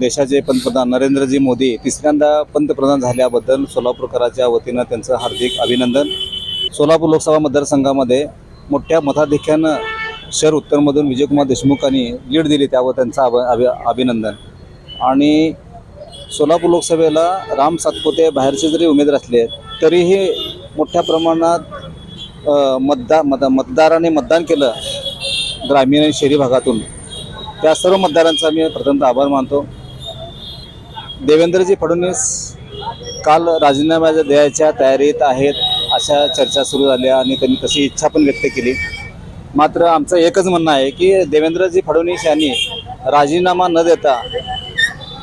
देशाचे पंतप्रधान नरेंद्रजी मोदी तिसऱ्यांदा पंतप्रधान झाल्याबद्दल सोलापूरकराच्या वतीनं त्यांचं हार्दिक अभिनंदन. सोलापूर लोकसभा मतदारसंघामध्ये मोठ्या मताधिक्यानं शहर उत्तरमधून विजयकुमार देशमुखांनी लीड दिली त्यावर त्यांचं अभ अभि अभिनंदन. आणि सोलापूर लोकसभेला राम सातपुते बाहेरचे जरी उमेदवार असले तरीही मोठ्या प्रमाणात मतदा मत मतदारांनी मतदान केलं ग्रामीण आणि शहरी भागातून. त्या सर्व मतदारांचा मी प्रथमतः आभार मानतो. देवेंद्रजी फडणवीस काल राजीनामा द्यायच्या तयारीत आहेत अशा चर्चा सुरू झाल्या आणि त्यांनी तशी इच्छा पण व्यक्त केली. मात्र आमचं एकच म्हणणं आहे की देवेंद्रजी फडणवीस यांनी राजीनामा न देता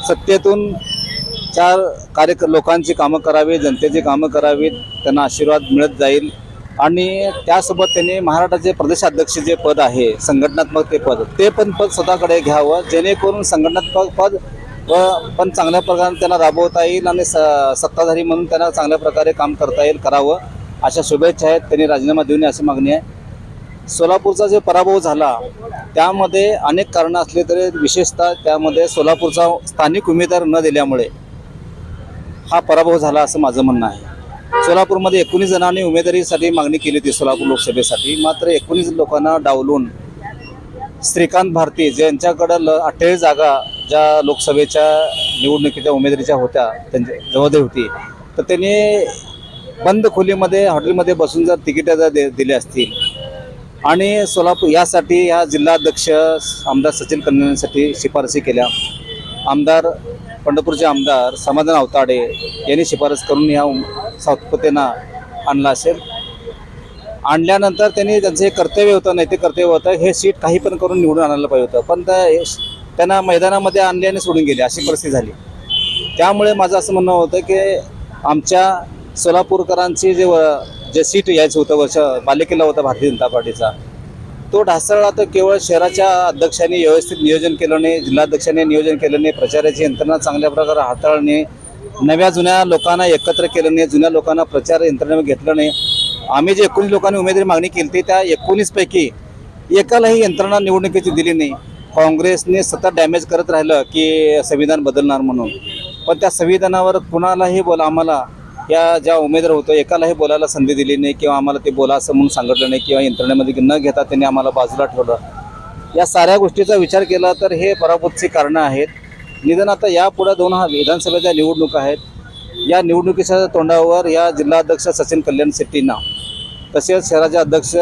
सत्तेतून चार कार्य लोकांची कामं करावी जनतेची कामं करावीत त्यांना आशीर्वाद मिळत जाईल आणि त्यासोबत त्यांनी महाराष्ट्राचे प्रदेशाध्यक्ष जे पद आहे संघटनात्मक ते पद ते पण पद स्वतःकडे घ्यावं जेणेकरून संघटनात्मक पद व पण चांगल्या प्रकारे त्यांना राबवता येईल आणि स सत्ताधारी म्हणून त्यांना चांगल्या प्रकारे काम करता येईल करावं. अशा शुभेच्छा आहेत. त्यांनी राजीनामा देऊ नये अशी मागणी आहे. सोलापूरचा जे पराभव झाला त्यामध्ये अनेक कारणं असले तरी विशेषतः त्यामध्ये सोलापूरचा स्थानिक उमेदवार न दिल्यामुळे हा पराभव झाला असं माझं म्हणणं आहे. सोलापूरमध्ये एकोणीस जणांनी उमेदवारीसाठी मागणी केली होती सोलापूर लोकसभेसाठी. मात्र एकोणीस लोकांना डावलून श्रीकांत भारती ज्यांच्याकडं ल अठ्ठेचाळीस जागा ज्या लोकसभेच्या निवडणुकीच्या उमेदवारीच्या होत्या त्यांच्या जबाबदारी होती तर त्यांनी बंद खोलीमध्ये हॉटेलमध्ये बसून जर तिकीटं जर दे दिली असतील आणि सोलापूर यासाठी ह्या जिल्हाध्यक्ष आमदार सचिन कल्याणसाठी शिफारसी केल्या. आमदार पंढरपूरचे आमदार समाधान अवताडे यांनी शिफारस करून ह्या सातपुतेना आणला असेल. आणल्यानंतर त्यांनी त्यांचं हे कर्तव्य होतं नैतिक कर्तव्य होतं हे सीट काही पण करून निवडून आणायला पाहिजे होतं. पण त्या- हे त्यांना मैदानामध्ये आणले आणि सोडून गेले अशी परिस्थिती झाली. त्यामुळे माझं असं म्हणणं होतं की आमच्या सोलापूरकरांची जे व जे सीट यायचं होतं वर्ष बालेकिल्ला होता भारतीय जनता पार्टीचा तो ढासळला तर केवळ शहराच्या अध्यक्षांनी व्यवस्थित नियोजन केलं नाही जिल्हाध्यक्षांनी नियोजन केलं नाही प्रचाराची यंत्रणा चांगल्या प्रकारे हाताळणे नव्या जुन्या लोकांना एकत्र केलं नाही जुन्या लोकांना प्रचार यंत्रणेवर घेतलं नाही. आम्ही जे एकोणीस लोकांनी उमेदवारी मागणी केली ती त्या एकोणीसपैकी एकालाही यंत्रणा निवडणुकीची दिली नाही. काँग्रेसने सतत डॅमेज करत राहिलं की संविधान बदलणार म्हणून. पण त्या संविधानावर कुणालाही बोला आम्हाला या ज्या उमेदवार होतो एकालाही बोलायला संधी दिली नाही किंवा आम्हाला ते बोला असं म्हणून सांगितलं नाही किंवा यंत्रणेमध्ये न घेता त्यांनी आम्हाला बाजूला ठेवलं. या साऱ्या गोष्टीचा विचार केला तर हे पराभूतची कारणं आहेत. निदान आता यापुढे दोन हा विधानसभेच्या निवडणुका आहेत. या निवडणुकीच्या तोंडावर या जिल्हाध्यक्ष सचिन कल्याण शेट्टींना तसेच शहराचे अध्यक्ष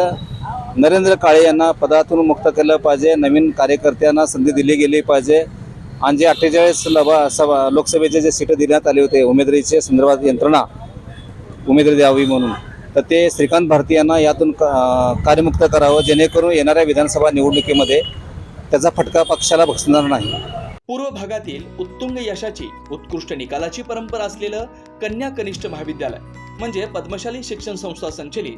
नरेंद्र काळे यांना पदातून मुक्त केलं पाहिजे नवीन कार्यकर्त्यांना संधी दिली गेली पाहिजे. आणि जे अठ्ठेचाळीस लभा सभा लोकसभेचे जे सीटं देण्यात आले होते उमेदवारीचे संदर्भात यंत्रणा उमेदवारी द्यावी म्हणून. तर ते श्रीकांत भारती यांना यातून कार्यमुक्त करावं जेणेकरून येणाऱ्या विधानसभा निवडणुकीमध्ये त्याचा फटका पक्षाला बसणार नाही. पूर्व भागातील उत्तुंग यशाची उत्कृष्ट निकालाची परंपरा असलेलं कन्या कनिष्ठ महाविद्यालय म्हणजे पद्मशाली शिक्षण संस्था संचलित